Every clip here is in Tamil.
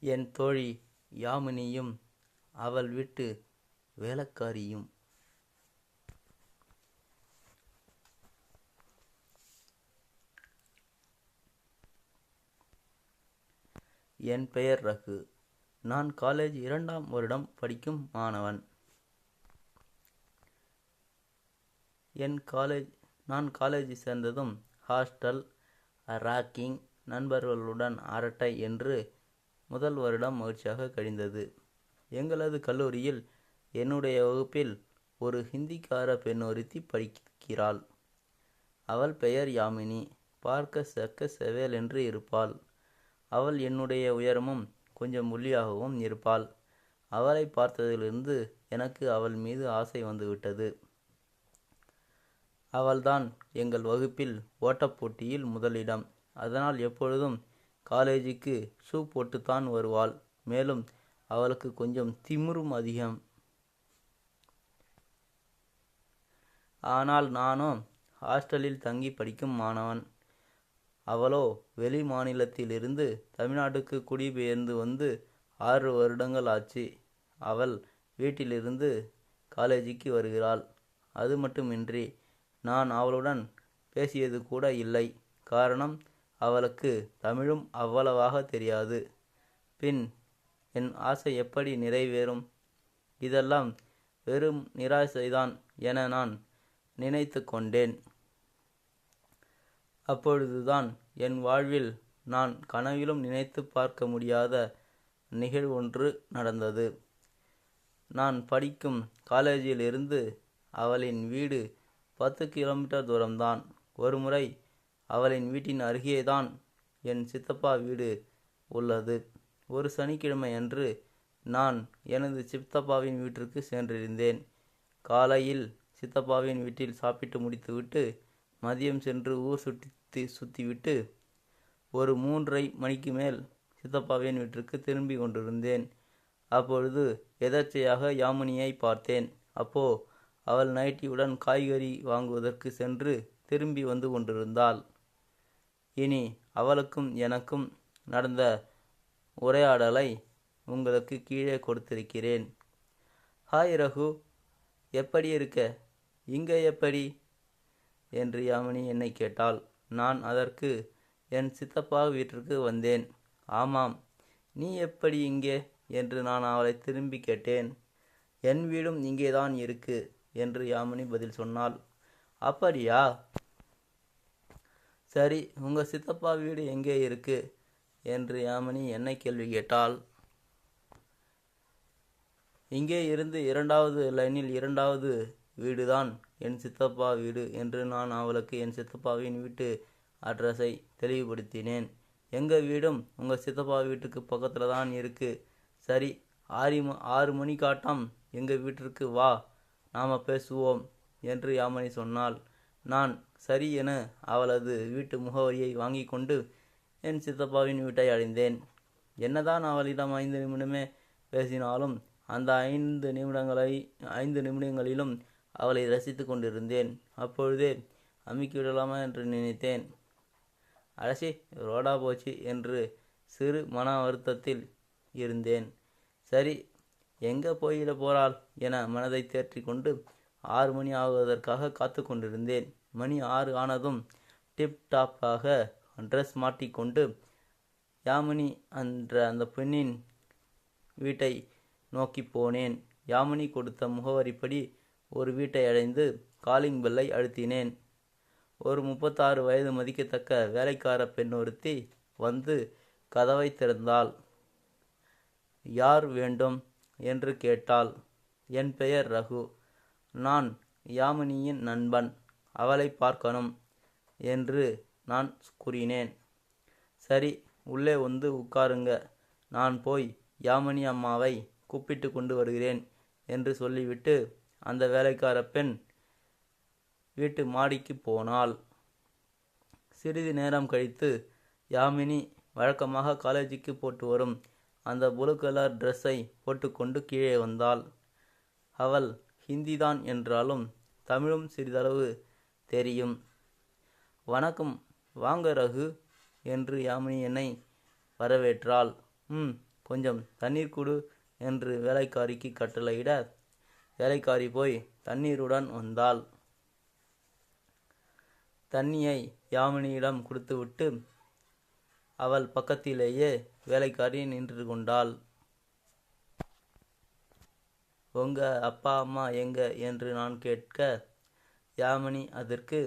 என் தோழி யாமினியும் அவள் வீட்டு வேலைக்காரியும். என் பெயர் ரகு. நான் காலேஜ் இரண்டாம் வருடம் படிக்கும் மாணவன். என் காலேஜ் நான் காலேஜ் சேர்ந்ததும் ஹாஸ்டல் ராக்கிங் நண்பர்களுடன் அரட்டை என்று முதல் வருடம் மகிழ்ச்சியாக கழிந்தது. எங்களது கல்லூரியில் என்னுடைய வகுப்பில் ஒரு ஹிந்திக்கார பெண் ஒருத்தி படிக்கிறாள். அவள் பெயர் யாமினி. பார்க்க செக்க செவேலென்று இருப்பாள். அவள் என்னுடைய உயரமும் கொஞ்சம் ஒல்லியாகவும் இருப்பாள். அவளை பார்த்ததிலிருந்து எனக்கு அவள் மீது ஆசை வந்துவிட்டது. அவள்தான் எங்கள் வகுப்பில் ஓட்டப் போட்டியில் முதலிடம். அதனால் எப்பொழுதும் காலேஜுக்கு ஷூ போட்டுத்தான் வருவாள். மேலும் அவளுக்கு கொஞ்சம் திமிரும் அதிகம். ஆனால் நானோ ஹாஸ்டலில் தங்கி படிக்கும் மாணவன். அவளோ வெளி மாநிலத்திலிருந்து தமிழ்நாட்டுக்கு குடிபெயர்ந்து வந்து ஆறு வருடங்கள் ஆச்சு. அவள் வீட்டிலிருந்து காலேஜுக்கு வருகிறாள். அது மட்டுமின்றி நான் அவளுடன் பேசியது கூட இல்லை. காரணம் அவளுக்கு தமிழும் அவ்வளவாக தெரியாது. பின் என் ஆசை எப்படி நிறைவேறும்? இதெல்லாம் வெறும் நிராசைதான் என நான் நினைத்து கொண்டேன். அப்பொழுதுதான் என் வாழ்வில் நான் கனவிலும் நினைத்து பார்க்க முடியாத நிகழ்வொன்று நடந்தது. நான் படிக்கும் காலேஜிலிருந்து அவளின் வீடு பத்து கிலோமீட்டர் தூரம்தான். ஒருமுறை அவளின் வீட்டின் அருகேதான் என் சித்தப்பா வீடு உள்ளது. ஒரு சனிக்கிழமை அன்று நான் எனது சித்தப்பாவின் வீட்டிற்கு சென்றிருந்தேன். காலையில் சித்தப்பாவின் வீட்டில் சாப்பிட்டு முடித்துவிட்டு மதியம் சென்று ஊர் சுற்றி சுற்றிவிட்டு ஒரு மூன்றரை மணிக்கு மேல் சித்தப்பாவின் வீட்டிற்கு திரும்பி கொண்டிருந்தேன். அப்பொழுது எதர்ச்சையாக யாமினியை பார்த்தேன். அப்போ அவள் நைட்டியுடன் காய்கறி வாங்குவதற்கு சென்று திரும்பி வந்து கொண்டிருந்தாள். இனி அவளுக்கும் எனக்கும் நடந்த உரையாடலை உங்களுக்கு கீழே கொடுத்திருக்கிறேன். ஹாய் ரகு எப்படி இருக்க? இங்கே எப்படி? என்று யாமினி என்னை கேட்டாள். நான் அதற்கு என் சித்தப்பா வீட்டிற்கு வந்தேன். ஆமாம் நீ எப்படி இங்கே? என்று நான் அவளை திரும்பி கேட்டேன். என் வீடும் இங்கேதான் இருக்கு என்று யாமினி பதில் சொன்னாள். அப்படியா? சரி உங்கள் சித்தப்பா வீடு எங்கே இருக்கு? என்று யாமினி என்னை கேள்வி கேட்டாள். இங்கே இருந்து இரண்டாவது லைனில் இரண்டாவது வீடுதான் என் சித்தப்பா வீடு என்று நான் அவளுக்கு என் சித்தப்பாவின் வீட்டு அட்ரஸை தெளிவுபடுத்தினேன். எங்கள் வீடும் உங்கள் சித்தப்பா வீட்டுக்கு பக்கத்தில் தான் இருக்கு. சரி ஆறு ம ஆறு மணி காட்டம் எங்கள் வீட்டிற்கு வா நாம் பேசுவோம் என்று யாமினி சொன்னாள். நான் சரி என அவளது வீட்டு முகவரியை வாங்கி கொண்டு என் சித்தப்பாவின் வீட்டை அடைந்தேன். என்னதான் அவளிடம் ஐந்து நிமிடமே பேசினாலும் அந்த ஐந்து நிமிடங்களை ஐந்து நிமிடங்களிலும் அவளை ரசித்து கொண்டிருந்தேன். அப்பொழுதே அமுக்கி விடலாமா என்று நினைத்தேன். அரசி ரோடா போச்சு என்று சிறு மன வருத்தத்தில் இருந்தேன். சரி எங்கே போயிட போகிறாள் என மனதை தேற்றிக்கொண்டு ஆறு மணி ஆகுவதற்காக காத்து கொண்டிருந்தேன். மணி ஆறு ஆனதும் டிப் டாப்பாக ட்ரெஸ் மாட்டிக்கொண்டு யாமினி என்ற அந்த பெண்ணின் வீட்டை நோக்கி போனேன். யாமினி கொடுத்த முகவரிப்படி ஒரு வீட்டை அடைந்து காலிங் பெல்லை அழுத்தினேன். ஒரு முப்பத்தாறு வயது மதிக்கத்தக்க வேலைக்கார பெண் ஒருத்தி வந்து கதவை திறந்தாள். யார் வேண்டும்? என்று கேட்டாள். என் பெயர் ரகு. நான் யாமினியின் நண்பன். அவளை பார்க்கணும் என்று நான் கூறினேன். சரி உள்ளே வந்து உட்காருங்க. நான் போய் யாமினி அம்மாவை கூப்பிட்டு கொண்டு வருகிறேன் என்று சொல்லிவிட்டு அந்த வேலைக்கார பெண் வீட்டு மாடிக்கு போனாள். சிறிது நேரம் கழித்து யாமினி வழக்கமாக காலேஜுக்கு போட்டு வரும் அந்த ப்ளூ கலர் ட்ரெஸ்ஸை போட்டுக்கொண்டு கீழே வந்தாள். அவள் ஹிந்தி தான் என்றாலும் தமிழும் சிறிதளவு தெரியும். வணக்கம் வாங்க ரகு என்று யாமினி என்னை வரவேற்றாள். ம் கொஞ்சம் தண்ணீர் கொடு என்று வேலைக்காரிக்கு கட்டளையிட வேலைக்காரி போய் தண்ணீருடன் வந்தாள். தண்ணியை யாமினியிடம் கொடுத்துவிட்டு அவள் பக்கத்திலேயே வேலைக்காரி நின்று கொண்டாள். உங்க அப்பா அம்மா எங்க? என்று நான் கேட்க யாமினி அதற்கு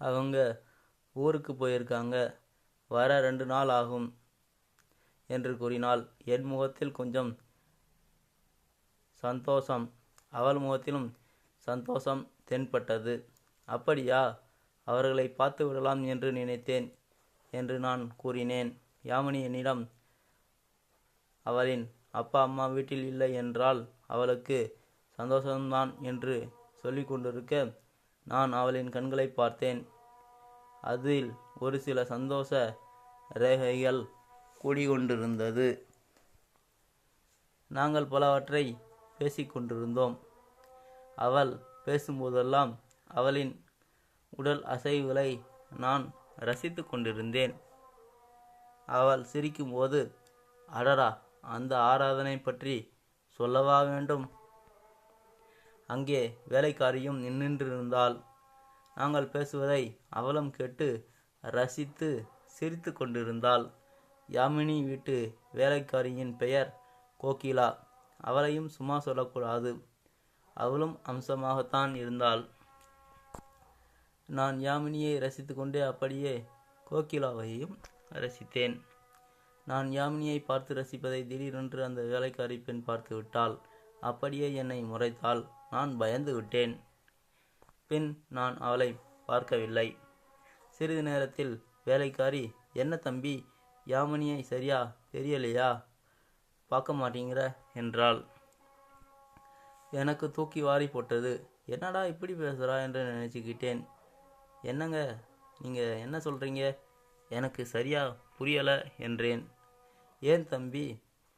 அவங்க ஊருக்கு போயிருக்காங்க. வர ரெண்டு நாள் ஆகும் என்று கூறினாள். என் முகத்தில் கொஞ்சம் சந்தோஷம் அவள் முகத்திலும் சந்தோஷம் தென்பட்டது. அப்படியா? அவர்களை பார்த்து விடலாம் என்று நினைத்தேன் என்று நான் கூறினேன். யாமினி என்னிடம் அவளின் அப்பா அம்மா வீட்டில் இல்லை என்றால் அவளுக்கு சந்தோஷம்தான் என்று சொல்லிக் கொண்டிருக்க நான் அவளின் கண்களை பார்த்தேன். அதில் ஒரு சில சந்தோஷ ரேகைகள் கூடிக்கொண்டிருந்தது நாங்கள் பலவற்றை பேசிக்கொண்டிருந்தோம் அவள் பேசும்போதெல்லாம் அவளின் உடல் அசைவுகளை நான் ரசித்து கொண்டிருந்தேன். அவள் சிரிக்கும்போது அடடா அந்த ஆராதனை பற்றி சொல்லவா வேண்டும்? அங்கே வேலைக்காரியும் நின்றிருந்தாள். நாங்கள் பேசுவதை அவளும் கேட்டு ரசித்து சிரித்து கொண்டிருந்தாள். யாமினி வீட்டு வேலைக்காரியின் பெயர் கோகிலா. அவளையும் சும்மா சொல்லக்கூடாது. அவளும் அம்சமாகத்தான் இருந்தாள். நான் யாமினியை ரசித்து கொண்டே அப்படியே கோகிலாவையும் ரசித்தேன். நான் யாமினியை பார்த்து ரசிப்பதை திடீரென்று அந்த வேலைக்காரி பெண் பார்த்து விட்டாள். அப்படியே என்னை முறைத்தாள். நான் பயந்து விட்டேன். பின் நான் அவளை பார்க்கவில்லை. சிறிது நேரத்தில் வேலைக்காரி என்ன தம்பி யாமினியை சரியா தெரியலையா? பார்க்க மாட்டேங்கிற? என்றாள். எனக்கு தூக்கி வாரி போட்டது. என்னடா இப்படி பேசுகிறா என்று நினச்சிக்கிட்டேன். என்னங்க நீங்கள் என்ன சொல்கிறீங்க எனக்கு சரியா புரியலை என்றேன். ஏன் தம்பி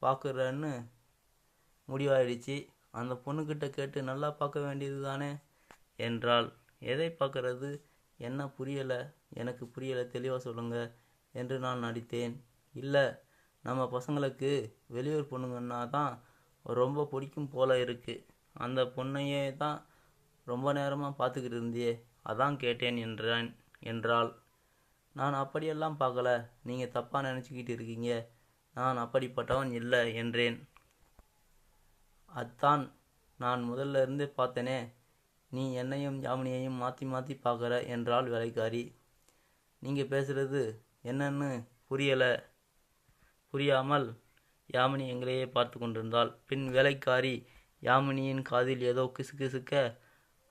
பார்க்குறன்னு முடிவாயிடுச்சு. அந்த பொண்ணுக்கிட்ட கேட்டு நல்லா பார்க்க வேண்டியது தானே என்றால் எதை பார்க்கறது? என்ன புரியலை? எனக்கு புரியலை. தெளிவாக சொல்லுங்க என்று நான் நடித்தேன். இல்லை நம்ம பசங்களுக்கு வெளியூர் பொண்ணுங்கன்னா தான் ரொம்ப பிடிக்கும் போல இருக்குது அந்த பொண்ணையே தான் ரொம்ப நேரமாக பார்த்துக்கிட்டு இருந்தியே. அதான் கேட்டேன் என்றான். என்றாள். நான் அப்படியெல்லாம் பார்க்கல. நீங்கள் தப்பாக நினச்சிக்கிட்டு இருக்கீங்க. நான் அப்படிப்பட்டவன் இல்லை என்றேன். அத்தான். நான் முதல்ல இருந்தே பார்த்தேனே நீ என்னையும் யாமினியையும் மாற்றி மாற்றி பார்க்குற என்றாள் வேலைக்காரி. நீங்கள் பேசுகிறது என்னன்னு புரியலை. புரியாமல் யாமினி எங்களையே பார்த்து கொண்டிருந்தாள். பின் வேலைக்காரி யாமினியின் காதில் ஏதோ கிசுகிசுக்க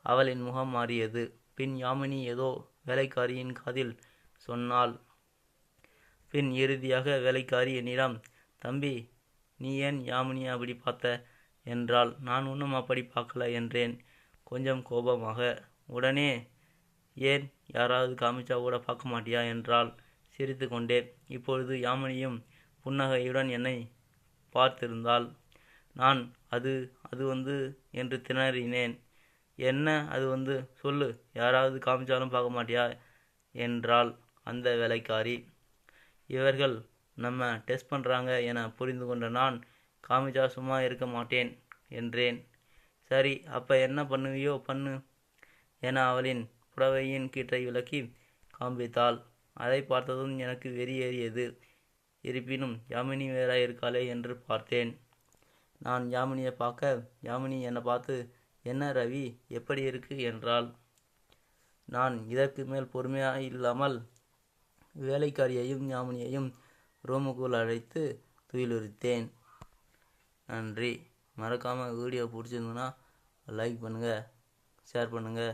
அவளின் முகம் மாறியது. பின் யாமினி ஏதோ வேலைக்காரியின் காதில் சொன்னாள். பின் இறுதியாக வேலைக்காரி என்னிடம் தம்பி நீ ஏன் யாமினியை அப்படி பார்த்த? என்றால் நான் ஒன்றும் அப்படி பார்க்கல என்றேன். கொஞ்சம் கோபமாக உடனே ஏன் யாராவது காமிச்சா கூட பார்க்க மாட்டியா? என்றால் சிரித்து கொண்டே இப்பொழுது யாமினியும் புன்னகையுடன் என்னை பார்த்திருந்தாள். நான் அது அது வந்து என்று திணறினேன். என்ன அது வந்து? சொல்லு யாராவது காமிச்சாலும் பார்க்க மாட்டியா? என்றாள் அந்த வேலைக்காரி. இவர்கள் நம்ம டெஸ்ட் பண்ணுறாங்க என புரிந்து கொண்ட நான் காமிச்சா சும்மா இருக்க மாட்டேன் என்றேன். சரி அப்போ என்ன பண்ணுவியோ பண்ணு என அவளின் புடவையின் கீற்றை விலக்கி காண்பித்தாள். அதை பார்த்ததும் எனக்கு வெறியேறியது. இருப்பினும் யாமினி வேற இருக்காளே என்று பார்த்தேன். நான் யாமினியை பார்க்க யாமினி என்னை பார்த்து என்ன ரவி எப்படி இருக்கு? என்றாள். நான் இதற்கு மேல் பொறுமையாக இல்லாமல் வேலைக்காரியையும் யாமினியையும் ரூமுக்குள் அழைத்து துயிலுரித்தேன். நன்றி. மறக்காமல் வீடியோ பிடிச்சிருந்துன்னா லைக் பண்ணுங்கள் ஷேர் பண்ணுங்கள்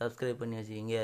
சப்ஸ்கிரைப் பண்ணி வச்சுக்கிங்க.